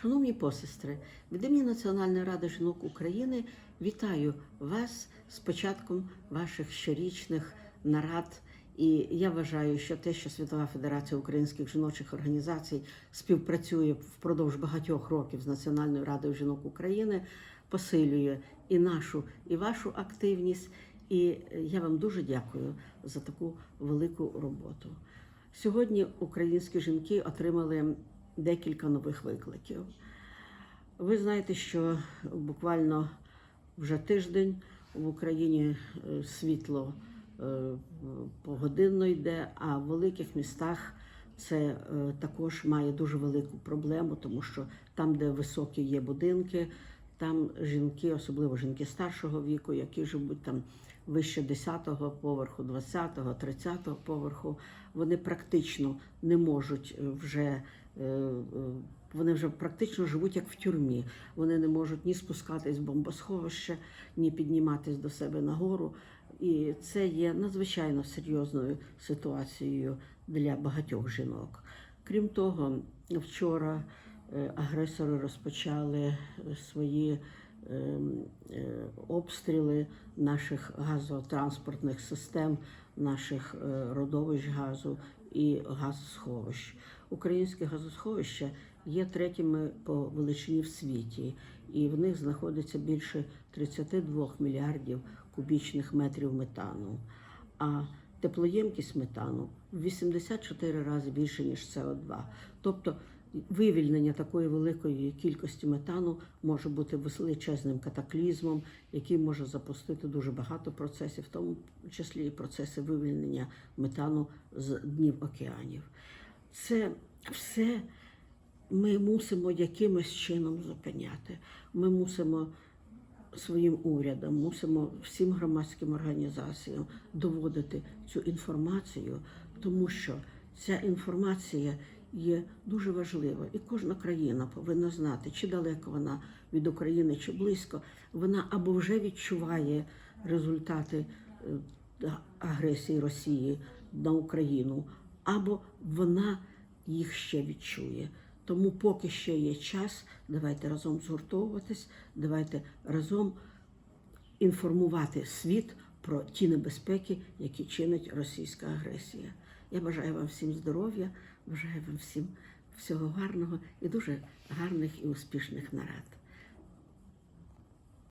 Шановні посестри, від імені Національної ради жінок України вітаю вас з початком ваших щорічних нарад. І я вважаю, що те, що Світова Федерація українських жіночих організацій співпрацює впродовж багатьох років з Національною радою жінок України, посилює і нашу, і вашу активність. І я вам дуже дякую за таку велику роботу. Сьогодні українські жінки отримали декілька нових викликів. Ви знаєте, що буквально вже тиждень в Україні е, світло е, погодинно йде, а в великих містах це е, також має дуже велику проблему, тому що там, де високі є будинки, там жінки, особливо жінки старшого віку, які живуть там вище 10-го поверху, 20-го, 30-го поверху, вони практично не можуть е, вже. е, е, Вони вже практично живуть як в тюрмі. Вони не можуть ні спускатись в бомбосховище, ні підніматись до себе нагору. І це є надзвичайно серйозною ситуацією для багатьох жінок. Крім того, вчора агресори розпочали е, свої е, е, обстріли наших газотранспортних систем, наших е, родовищ газу і газосховищ. Українське газосховище є третіми по величині в світі, і в них знаходиться більше 32 мільярдів кубічних метрів метану. А теплоємкість метану в 84 рази більше, ніж СО2. Тобто вивільнення такої великої кількості метану може бути величезним катаклізмом, який може запустити дуже багато процесів, в тому числі і процеси вивільнення метану з днів океанів. Це все ми мусимо якимось чином зупиняти. Ми мусимо своїм урядам, мусимо всім громадським організаціям доводити цю інформацію, тому що ця інформація є дуже важлива, і кожна країна повинна знати, чи далеко вона від України, чи близько. Вона або вже відчуває результати е, агресії Росії на Україну, або вона їх ще відчує. Тому, поки ще є час, давайте разом згуртовуватись, давайте разом інформувати світ про ті небезпеки, які чинить російська агресія. Я бажаю вам всім здоров'я, бажаю вам всім всього гарного і дуже гарних і успішних нарад.